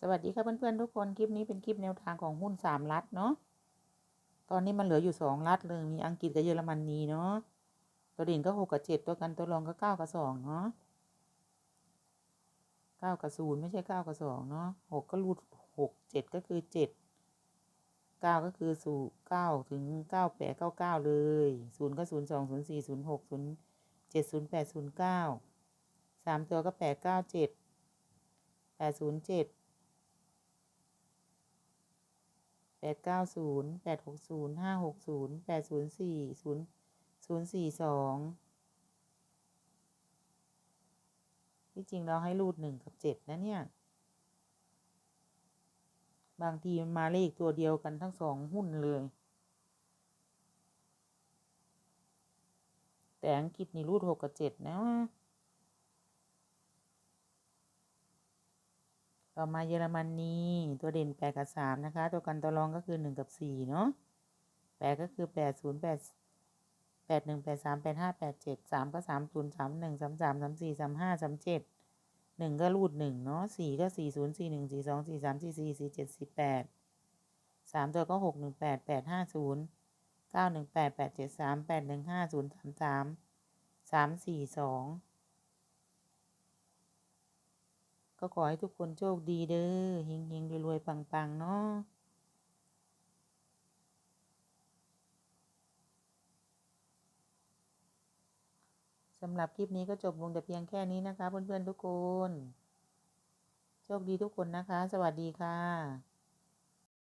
สวัสดีค่ะเพื่อนๆทุกคนคลิปนี้เป็นคลิปแนวทางของหุ้นสามรัฐเนาะตอนนี้มันเหลืออยู่สองรัฐเลยมีอังกฤษกับเยอรมนนีเนาะตัวเด่นก็หกกับเจ็ดตัวกันตัวรองก็เก้ากับสองเนาะเก้ากับศูนย์ไม่ใช่เก้ากับสองเนาะหกก็รูดหกเจ็ดก็คือเจ็ดเก้าก็คือศูนย์เก้าถึงเก้าแปดเก้าเก้าเลยศูนย์ก็ศูนย์สองศูนย์สี่ศูนย์หกศูนย์เจ็ดศูนย์แปดศูนย์เก้าสามตัวก็แปดเก้าเจ็ดแปดศูนย์เจ็ด แป ดเก้าศูนย์แปดหกศูนย์ห้าหกศูนย์แปดศูนย์สี่ศูนย์ศูนย์สี่สองที่จริงเราให้รูดหนึ่งกับเจ็ดนะเนี่ย บางทีมันมาเลขตัวเดียวกันทั้งสองหุ้นเลย แต่อังกฤษนี่รูดหกกับเจ็ดนะ ต่อมาเยอรมนนีตัวเด่นแปดกับสามนะคะ ตัวกันตัวรองก็คือหนึ่งกับสี่เนาะแปดก็คือแปดศูนย์แปดแปดหนึ่งแปดสามแปดห้าแปดเจ็ดสามก็สามศูนย์สามหนึ่งสามสามสามสี่สามห้าสามเจ็ดหนึ่งก็รูดหนึ่งเนาะสี่ก็สี่ศูนย์สี่หนึ่งสี่สองสี่สามสี่สี่สี่เจ็ดสี่แปดสามตัวก็หกหนึ่งแปดแปดห้าศูนย์เก้าหนึ่งแปดแปดเจ็ดสามแปดหนึ่งห้าศูนย์สามสามสามสี่สอง ก็ขอให้ทุกคนโชคดีเด้อเฮงเฮงรวยๆปังๆ เนาะสำหรับคลิปนี้ก็จบลงแต่เพียงแค่นี้นะคะ เพื่อนๆทุกคน โชคดีทุกคนนะคะ สวัสดีค่ะ